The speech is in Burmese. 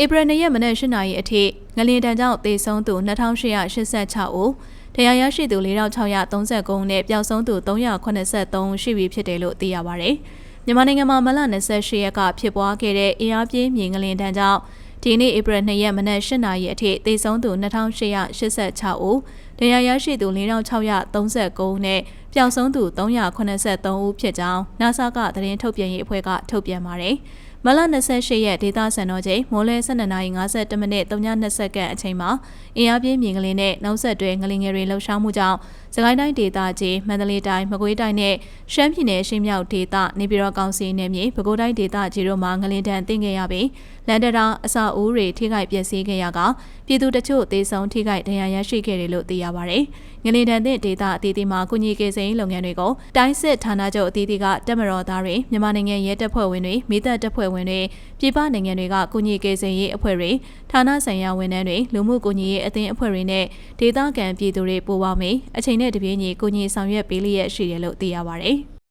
ဧပြီ2ရက်မနက်8နာရီအထိငလင်တန်ကြောင့်သေဆုံးသူ2886ဦးတရားရရှိသူ4639ဦးနဲ့ပျောက်ဆုံးသူ383ဦးရှိပြီဖြစ်တယ်လို့သိရပါဗျ။မြန်မာနိုင်ငံမှာမလ28ရက်ကဖြစ်ပွားခဲ့တဲ့အင်အားပြင်းမြေငလင်တန်ကြောင့်ဒီနေ့ဧပြီ2ရက်မနက်8နာရီအထိသေဆုံးသူ2886ဦးတရားရရှိသူ4639ဦးနဲ့ပျောက်ဆုံးသူ383ဦးဖြစ်ကြောင်း NASA ကသတင်းထုတ်ပြန်ရေးအဖွဲ့ကထုတ်ပြန်ပါတယ်။ မလ28ရက်ဒေသစံတော်ချိန်မိုးလဲ12:52မိနစ်3:20စက္ကန့်အချိန်မှာအင်အားပြင်းမြင်ကလေးနဲ့နောက်ဆက်တွဲငလင်ငယ်တွေလှုပ်ရှားမှုကြောင့်စကိုင်းတိုင်းဒေသကြီးမန္တလေးတိုင်းမကွေးတိုင်းနဲ့ရှမ်းပြည်နယ်ရှင်းမြောက်ဒေသနေပြည်တော်ကောင်စီနယ်မြေပဲခူးတိုင်းဒေသကြီးတို့မှာငလင်တန်တင်ခဲ့ရပြီးလန်ဒတာအစာအိုးတွေထိခိုက်ပျက်စီးခဲ့ရကပြည်သူတချို့သေဆုံးထိခိုက်ဒဏ်ရာရရှိခဲ့တယ်လို့သိရပါဗျ။ငလင်တန်တဲ့ဒေသအသီးသီးမှာကုညီကေစိန်လုပ်ငန်းတွေကိုတိုင်းစစ်ဌာနချုပ်အသီးသီးကတက်မတော်သားတွေမြန်မာနိုင်ငံရဲတပ်ဖွဲ့ဝင်တွေမိသက်တပ်ဖွဲ့ဝင်တွေပြည်ပနိုင်ငံတွေကကုညီကေစိန်ရေးအဖွဲ့တွေဌာနဆိုင်ရာဝန်ထမ်းတွေလူမှုကုညီရေးအသင်းအဖွဲ့တွေနဲ့ဒေသခံပြည်သူတွေပူးပေါင်းပြီးအချိန်နဲ့တပြေးညီကုညီဆောင်ရွက်ပေးလျက်ရှိတယ်လို့သိရပါဗျ။